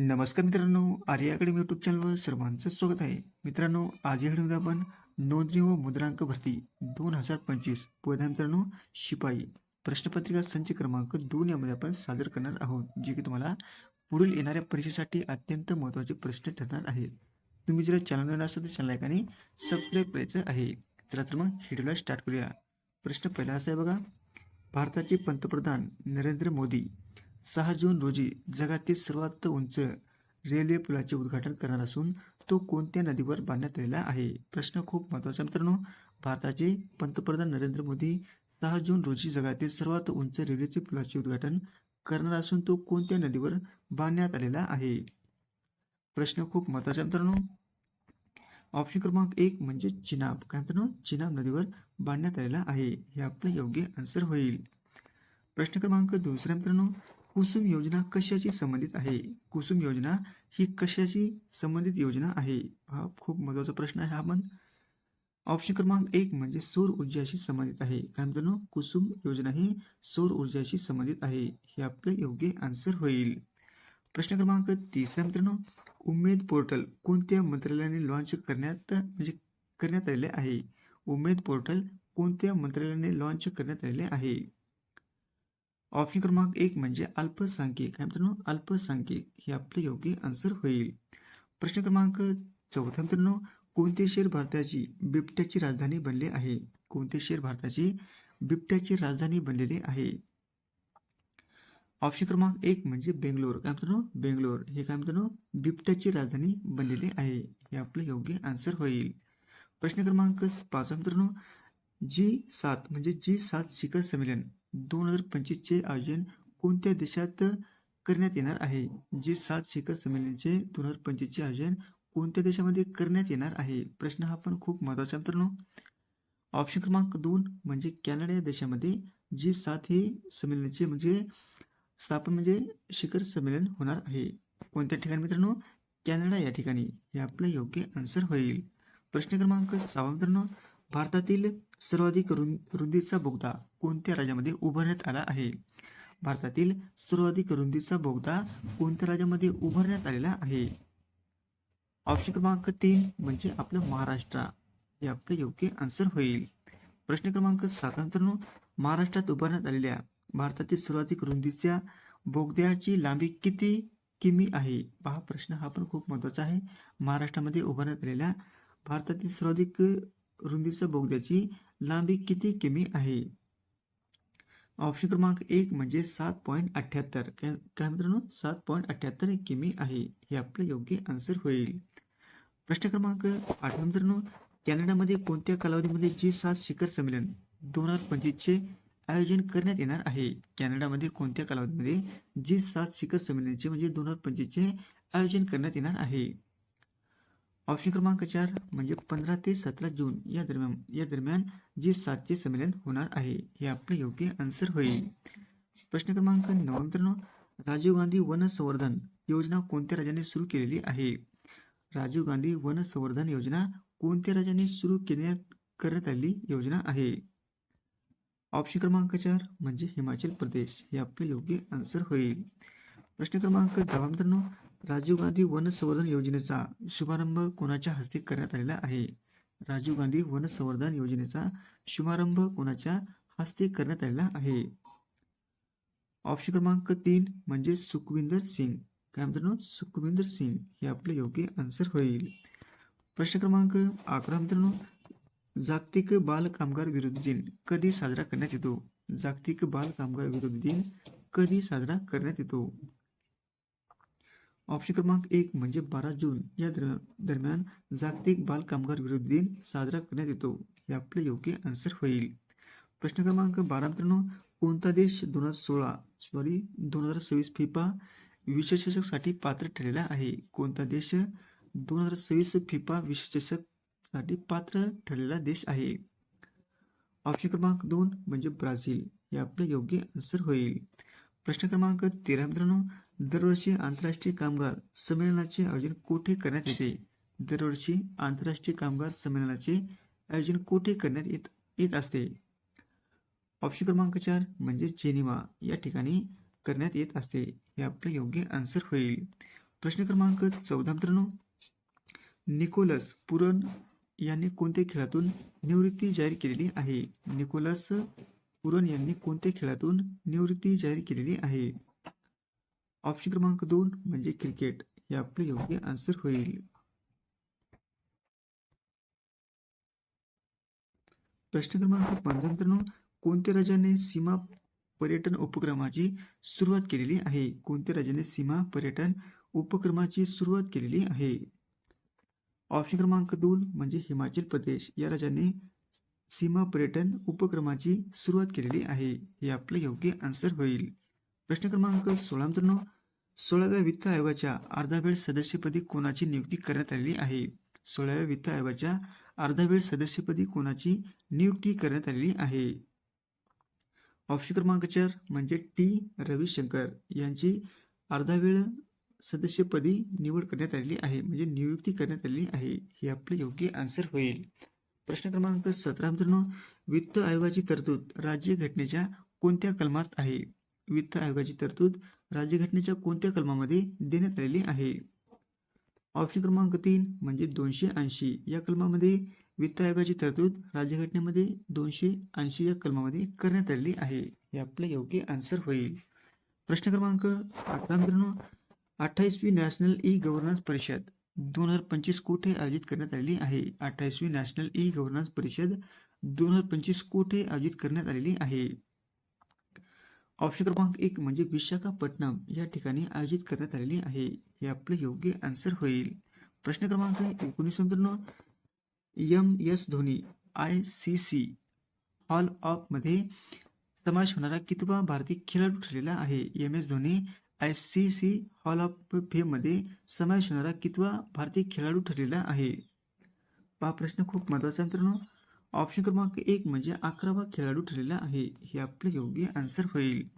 नमस्कार मित्रांनो Arya academy YouTube चॅनलवर सर्वांचं स्वागत आहे. मित्रांनो आज या व्हिडिओमध्ये आपण नोंदणी व मुद्रांक भरती दोन हजार पंचवीस पदा मित्रांनो शिपाई प्रश्नपत्रिका संच क्रमांक दोन यामध्ये आपण सादर करणार आहोत जे की तुम्हाला पुढील येणाऱ्या परीक्षेसाठी अत्यंत महत्त्वाचे प्रश्न ठरणार आहेत. तुम्ही जर चॅनल येणार असाल तर चॅनल लाईक आणि सबस्क्राईब करायचं आहे. चला तर मग व्हिडिओला स्टार्ट करूया. प्रश्न पहिला असा आहे बघा भारताचे पंतप्रधान नरेंद्र मोदी सहा जून रोजी जगातील सर्वात उंच रेल्वे पुलाचे उद्घाटन करणार असून तो कोणत्या नदीवर बांधण्यात आलेला आहे? प्रश्न खूप महत्त्वाचा मित्रांनो. भारताचे पंतप्रधान नरेंद्र मोदी सहा जून रोजी जगातील सर्वात उंच रेल्वेचे पुलाचे उद्घाटन करणार असून तो कोणत्या नदीवर बांधण्यात आलेला आहे? प्रश्न खूप महत्त्वाचा मित्रांनो. ऑप्शन क्रमांक एक म्हणजे चिनाब. काय मित्रांनो? चिनाब नदीवर बांधण्यात आलेला आहे. हे आपलं योग्य आन्सर होईल. प्रश्न क्रमांक दुसरा मित्रांनो. कुसुम योजना कशाशी संबंधित आहे? कुसुम योजना ही कशाशी संबंधित योजना आहे? हा खूप महत्त्वाचा प्रश्न आहे हा पण. ऑप्शन क्रमांक एक म्हणजे सौर ऊर्जाशी संबंधित आहे. काय मित्रांनो कुसुम योजना ही सौर ऊर्जाशी संबंधित आहे. हे आपलं योग्य आन्सर होईल. प्रश्न क्रमांक तिसरा मित्रांनो? उमेद पोर्टल कोणत्या मंत्रालयाने लॉन्च करण्यात म्हणजे करण्यात आलेले आहे? उमेद पोर्टल कोणत्या मंत्रालयाने लॉन्च करण्यात आलेले आहे? ऑप्शन क्रमांक एक म्हणजे अल्पसंख्यक. काय मित्रांनो? अल्पसंख्यक हे आपले योग्य आन्सर होईल. प्रश्न क्रमांक चौथा मित्रांनो कोणते शहर भारताची बिबट्याची राजधानी बनले आहे? कोणते शहर भारताची बिबट्याची राजधानी बनलेले आहे? ऑप्शन क्रमांक एक म्हणजे बेंगलोर. काय मित्रांनो? बेंगलोर. हे काय मित्रांनो? बिबट्याची राजधानी बनलेले आहे. हे आपलं योग्य आन्सर होईल. प्रश्न क्रमांक पाचवा मित्रांनो जी सात म्हणजे जी सात शिखर संमेलन. दोन हजार पंचवीसचे आयोजन कोणत्या देशात करण्यात येणार आहे? जी सात शिखर संमेलनाचे दोन हजार पंचवीसचे आयोजन कोणत्या देशामध्ये करण्यात येणार आहे? प्रश्न हा पण खूप महत्त्वाचा मित्रांनो. ऑप्शन क्रमांक दोन म्हणजे कॅनडा या देशामध्ये जी सात हे संमेलनाचे म्हणजे स्थापन म्हणजे शिखर संमेलन होणार आहे. कोणत्या ठिकाणी मित्रांनो? कॅनडा या ठिकाणी. हे आपलं योग्य आन्सर होईल. प्रश्न क्रमांक सहा मित्रांनो. भारतातील सर्वाधिक रुं रुंदीचा बोगदा कोणत्या राज्यामध्ये उभारण्यात आला आहे? भारतातील सर्वाधिक रुंदीचा बोगदा कोणत्या राज्यामध्ये उभारण्यात आलेला आहे? ऑप्शन क्रमांक तीन म्हणजे आपलं महाराष्ट्र. हे आपलं योग्य आन्सर होईल. प्रश्न क्रमांक सात महाराष्ट्रात उभारण्यात आलेल्या भारतातील सर्वाधिक रुंदीच्या बोगद्याची लांबी किती किमी आहे? हा प्रश्न हा पण खूप महत्त्वाचा आहे. महाराष्ट्रामध्ये उभारण्यात आलेल्या भारतातील सर्वाधिक रुंदीच्या बोगद्याची लांबी किती किमी आहे? ऑप्शन क्रमांक एक म्हणजे सात पॉईंट अठ्ठ्याहत्तर काय काय मित्रांनो? सात पॉईंट अठ्ठ्याहत्तर किमी आहे. हे आपलं योग्य आन्सर होईल. प्रश्न क्रमांक आठ मित्रांनो कॅनडामध्ये कोणत्या कालावधीमध्ये जी सात शिखर संमेलन दोन हजार पंचवीसचे आयोजन करण्यात येणार आहे? कॅनडामध्ये कोणत्या कालावधीमध्ये जी सात शिखर संमेलनाचे म्हणजे दोन हजार पंचवीसचे आयोजन करण्यात येणार आहे? ऑप्शन क्रमांक चार म्हणजे पंधरा ते सतरा जून या दरम्यान या दरम्यान जी सातचे संमेलन होणार आहे हे आपलं योग्य आन्सर होईल. प्रश्न क्रमांक नऊ मित्रांनो राजीव गांधी वन संवर्धन योजना कोणत्या राज्याने सुरू केलेली आहे? राजीव गांधी वन संवर्धन योजना कोणत्या राज्याने सुरू करण्यात करण्यात आलेली योजना आहे? ऑप्शन क्रमांक चार म्हणजे हिमाचल प्रदेश हे आपलं योग्य आन्सर होईल. प्रश्न क्रमांक दहा मित्रांनो राजीव गांधी वन संवर्धन योजनेचा शुभारंभ कोणाच्या हस्ते करण्यात आलेला आहे? राजीव गांधी वन संवर्धन योजनेचा शुभारंभ कोणाच्या हस्ते करण्यात आलेला आहे? ऑप्शन क्रमांक तीन म्हणजे सुखविंदर सिंग. काय मित्रांनो? सुखविंदर सिंग हे आपले योग्य आन्सर होईल. प्रश्न क्रमांक अकरा मित्रांनो. जागतिक बाल कामगार विरोधी दिन कधी साजरा करण्यात येतो? जागतिक बाल कामगार विरोधी दिन कधी साजरा करण्यात येतो? ऑप्शन क्रमांक एक म्हणजे बारा जून या दरम्यान जागतिक बाल कामगार विरोधी दिन साजरा करण्यात येतो. हे आपले योग्य आन्सर होईल. प्रश्न क्रमांक बारा मित्रांनो कोणता देश दोन हजार सोळा सॉरी दोन हजार सव्वीस फिफा विश्वचषकसाठी पात्र ठरलेला आहे? कोणता देश दोन हजार सव्वीस फिफा विश्वचषकसाठी पात्र ठरलेला देश आहे? ऑप्शन क्रमांक दोन म्हणजे ब्राझील. हे आपलं योग्य आन्सर होईल. प्रश्न क्रमांक तेरा मित्रांनो दरवर्षी आंतरराष्ट्रीय कामगार संमेलनाचे आयोजन कोठे करण्यात येते? दरवर्षी आंतरराष्ट्रीय कामगार संमेलनाचे आयोजन कोठे करण्यात येत येत असते? ऑप्शन क्रमांक चार म्हणजे जेनिवा या ठिकाणी करण्यात येत असते. हे आपलं योग्य आन्सर होईल. प्रश्न क्रमांक चौदा मित्रांनो निकोलस पुरन यांनी कोणत्या खेळातून निवृत्ती जाहीर केलेली आहे? निकोलस पुरण यांनी कोणत्या खेळातून निवृत्ती जाहीर केलेली आहे? ऑप्शन क्रमांक दोन म्हणजे क्रिकेट हे आपले योग्य आन्सर होईल. प्रश्न क्रमांक पंधरा कोणत्या राज्याने सीमा पर्यटन उपक्रमाची सुरुवात केलेली आहे? कोणत्या राज्याने सीमा पर्यटन उपक्रमाची सुरुवात केलेली आहे? ऑप्शन क्रमांक दोन म्हणजे हिमाचल प्रदेश. या राज्याने सीमा पर्यटन उपक्रमाची सुरुवात केलेली आहे. हे आपलं योग्य आन्सर होईल. प्रश्न क्रमांक सोळा मित्रांनो सोळाव्या वित्त आयोगाच्या अर्धावेळ सदस्यपदी कोणाची नियुक्ती करण्यात आलेली आहे? सोळाव्या वित्त आयोगाच्या अर्धावेळ सदस्यपदी कोणाची नियुक्ती करण्यात आलेली आहे? ऑप्शन क्रमांक चार म्हणजे टी. रविशंकर यांची अर्धावेळ सदस्यपदी निवड करण्यात आलेली आहे. म्हणजे नियुक्ती करण्यात आलेली आहे. हे आपले योग्य आन्सर होईल. प्रश्न क्रमांक सतरा मित्रांनो वित्त आयोगाची तरतूद राज्य घटनेच्या कोणत्या कलमात आहे? वित्त आयोगाची तरतूद राज्यघटनेच्या कोणत्या कलमामध्ये देण्यात आलेली आहे? ऑप्शन क्रमांक तीन म्हणजे दोनशे ऐंशी. या कलमामध्ये वित्त आयोगाची तरतूद राज्यघटनेमध्ये दोनशे ऐंशी या कलमामध्ये करण्यात आलेली आहे. हे आपले योग्य आन्सर होईल. प्रश्न क्रमांक अठरा मित्रांनो अठ्ठावीसवी नॅशनल ई गव्हर्नन्स परिषद. दोन हजार पंचवीस कोठे आयोजित करण्यात आलेली आहे? अठ्ठावीसवी नॅशनल ई गव्हर्नन्स परिषद दोन हजार पंचवीस कोठे आयोजित करण्यात आलेली आहे? ऑप्शन क्रमांक एक म्हणजे विशाखापट्टणम या ठिकाणी आयोजित करण्यात आलेली आहे. हे आपले योग्य आन्सर होईल. प्रश्न क्रमांक एकोणीस M S Dhoni I C C hall ऑफमध्ये समावेश होणारा कितवा भारतीय खेळाडू ठरलेला आहे? M S Dhoni I C C hall of फेममध्ये समावेश होणारा कितवा भारतीय खेळाडू ठरलेला आहे? हा प्रश्न खूप महत्त्वाचा मित्रांनो. ऑप्शन क्रमांक एक म्हणजे अकरावा खेळाडू ठरलेला आहे. हे आपलं योग्य आन्सर होईल.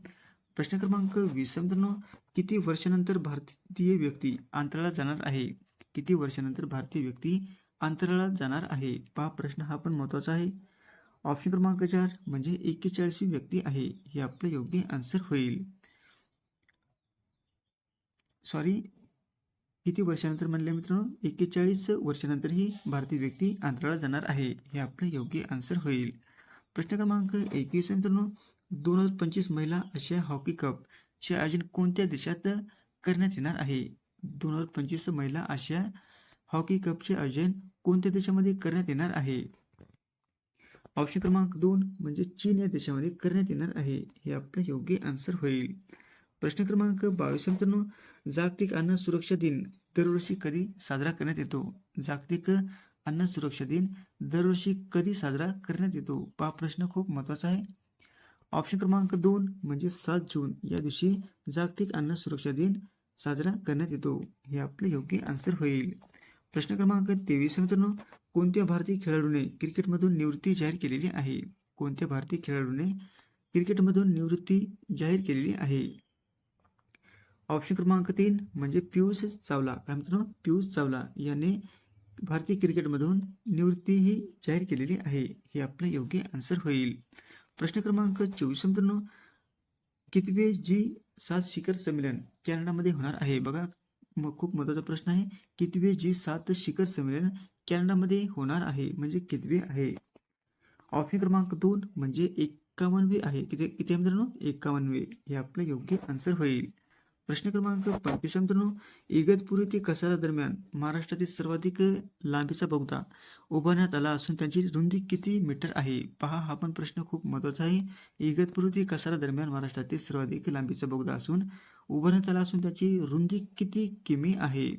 प्रश्न क्रमांक वीस मित्रांनो. किती वर्षानंतर भारतीय व्यक्ती अंतराळात जाणार आहे? किती वर्षानंतर भारतीय व्यक्ती अंतराळात जाणार आहे? पहा प्रश्न हा पण महत्त्वाचा आहे. ऑप्शन क्रमांक चार म्हणजे एक्केचाळीसवी व्यक्ती आहे. हे आपलं योग्य आन्सर होईल. सॉरी किती वर्षानंतर म्हणले मित्रांनो? एक्केचाळीस वर्षानंतर ही भारतीय व्यक्ती अंतराळात जाणार आहे हे आपलं योग्य आन्सर होईल. प्रश्न क्रमांक एकवीस मित्रांनो. दोन हजार पंचवीस महिला आशिया हॉकी कप चे आयोजन कोणत्या देशात करण्यात येणार आहे? दोन हजार पंचवीस महिला आशिया हॉकी कपचे आयोजन कोणत्या देशामध्ये करण्यात येणार आहे? ऑप्शन क्रमांक दोन म्हणजे चीन या देशामध्ये करण्यात येणार आहे हे आपलं योग्य आन्सर होईल. प्रश्न क्रमांक बावीस मित्रांनो जागतिक अन्न सुरक्षा दिन दरवर्षी कधी साजरा करण्यात येतो? जागतिक अन्न सुरक्षा दिन दरवर्षी कधी साजरा करण्यात येतो? हा प्रश्न खूप महत्त्वाचा आहे. ऑप्शन क्रमांक दोन म्हणजे सात जून. या दिवशी जागतिक अन्न सुरक्षा दिन साजरा करण्यात येतो. हे आपले योग्य आन्सर होईल. प्रश्न क्रमांक तेवीस मित्रांनो कोणत्या भारतीय खेळाडूने क्रिकेटमधून निवृत्ती जाहीर केलेली आहे? कोणत्या भारतीय खेळाडूने क्रिकेटमधून निवृत्ती जाहीर केलेली आहे? ऑप्शन क्रमांक तीन म्हणजे पियुष चावला. काय मित्रांनो पियुष चावला याने भारतीय क्रिकेटमधून निवृत्ती ही जाहीर केलेली आहे. हे आपलं योग्य आन्सर होईल. प्रश्न क्रमांक चोवीस मित्रांनो कितवे जी सात शिखर संमेलन कॅनडामध्ये होणार आहे? बघा मग खूप महत्त्वाचा प्रश्न आहे. कितवे जी सात शिखर संमेलन कॅनडामध्ये होणार आहे? म्हणजे कितवे आहे? ऑप्शन क्रमांक दोन म्हणजे एकावन्नवे आहे. किती किती मित्रांनो? एक्कावनवे हे आपलं योग्य आन्सर होईल. प्रश्न क्रमांक पंचवीस मित्रांनो इगतपुरी ते कसारा दरम्यान महाराष्ट्रातील सर्वाधिक लांबीचा बोगदा उभारण्यात आला असून त्याची रुंदी किती मीटर आहे? पहा हा पण प्रश्न खूप महत्त्वाचा आहे. इगतपुरी ते कसारा दरम्यान महाराष्ट्रातील सर्वाधिक लांबीचा बोगदा असून उभारण्यात आला असून त्याची रुंदी किती किमी आहे?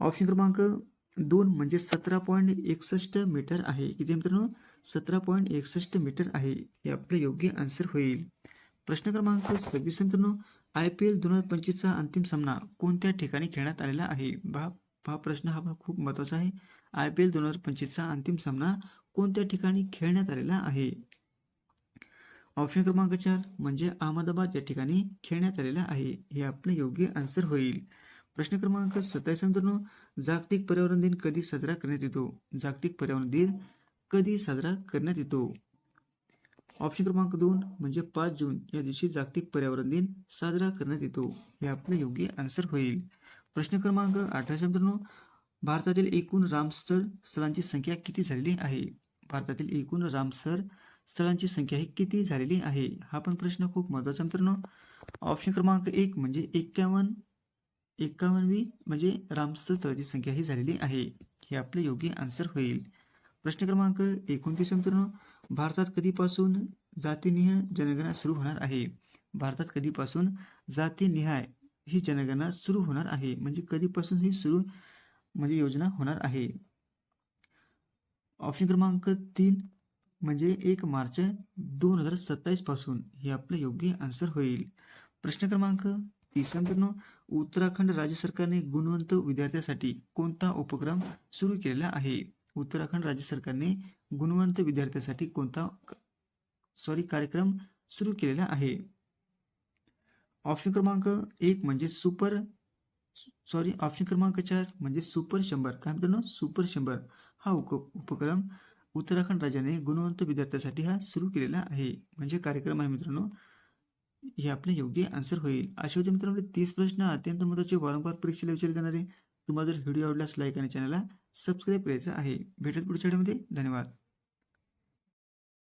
ऑप्शन क्रमांक दोन म्हणजे सतरा पॉईंट एकसष्ट मीटर आहे. किती मित्रांनो? सतरा पॉईंट एकसष्ट मीटर आहे. हे आपलं योग्य आन्सर होईल. प्रश्न क्रमांक सव्वीस मित्रांनो आय पी एल दोन हजार पंचवीसचा अंतिम सामना कोणत्या ठिकाणी खेळण्यात आलेला आहे? बा हा प्रश्न हा पण खूप महत्त्वाचा आहे. आय पी एल दोन हजार पंचवीसचा अंतिम सामना कोणत्या ठिकाणी खेळण्यात आलेला आहे? ऑप्शन क्रमांक चार म्हणजे अहमदाबाद या ठिकाणी खेळण्यात आलेला आहे. हे आपलं योग्य आन्सर होईल. प्रश्न क्रमांक सत्तावीस मित्रांनो. जागतिक पर्यावरण दिन कधी साजरा करण्यात येतो? जागतिक पर्यावरण दिन कधी साजरा करण्यात येतो? ऑप्शन क्रमांक दोन म्हणजे पाच जून या दिवशी जागतिक पर्यावरण दिन साजरा करण्यात येतो. हे आपलं योग्य आन्सर होईल. प्रश्न क्रमांक अठराशे मित्रांनो भारतातील एकूण रामसर स्थळांची संख्या किती झालेली आहे? भारतातील एकूण रामसर स्थळांची संख्या ही किती झालेली आहे? हा पण प्रश्न खूप महत्त्वाचा मित्रांनो. ऑप्शन क्रमांक एक म्हणजे एक्क्यावन्न एक्कावन्नवी म्हणजे रामसर स्थळाची संख्या ही झालेली आहे. हे आपले योग्य आन्सर होईल. प्रश्न क्रमांक एकोणतीस मित्रांनो भारतात कधीपासून जातीनिहाय जनगणना सुरू होणार आहे? भारतात कधीपासून जातीनिहाय ही जनगणना सुरू होणार आहे? म्हणजे कधीपासून ही सुरू म्हणजे योजना होणार आहे? ऑप्शन क्रमांक तीन म्हणजे एक मार्च दोन हजार सत्तावीसपासून. हे आपलं योग्य आन्सर होईल. प्रश्न क्रमांक तिसरा मित्रांनो उत्तराखंड राज्य सरकारने गुणवंत विद्यार्थ्यांसाठी कोणता उपक्रम सुरू केलेला आहे? उत्तराखंड राज्य सरकारने गुणवंत विद्यार्थ्यांसाठी कोणता सॉरी कार्यक्रम सुरू केलेला आहे? ऑप्शन क्रमांक एक म्हणजे सुपर सॉरी ऑप्शन क्रमांक चार म्हणजे सुपर शंभर. काय मित्रांनो सुपर शंभर. हा उप उपक्रम उत्तराखंड राज्याने गुणवंत विद्यार्थ्यांसाठी हा सुरू केलेला आहे. म्हणजे कार्यक्रम आहे मित्रांनो. हे आपले योग्य आन्सर होईल. अशा होते मित्रांनो तीस प्रश्न अत्यंत महत्त्वाचे वारंवार परीक्षेला विचारले जाणारे. तुम्हाला जर व्हिडिओ आवडल्यास लाईक आणि चॅनलला सबस्क्राईब करायचं आहे. भेटत पुढच्या व्हिडिओमध्ये. धन्यवाद.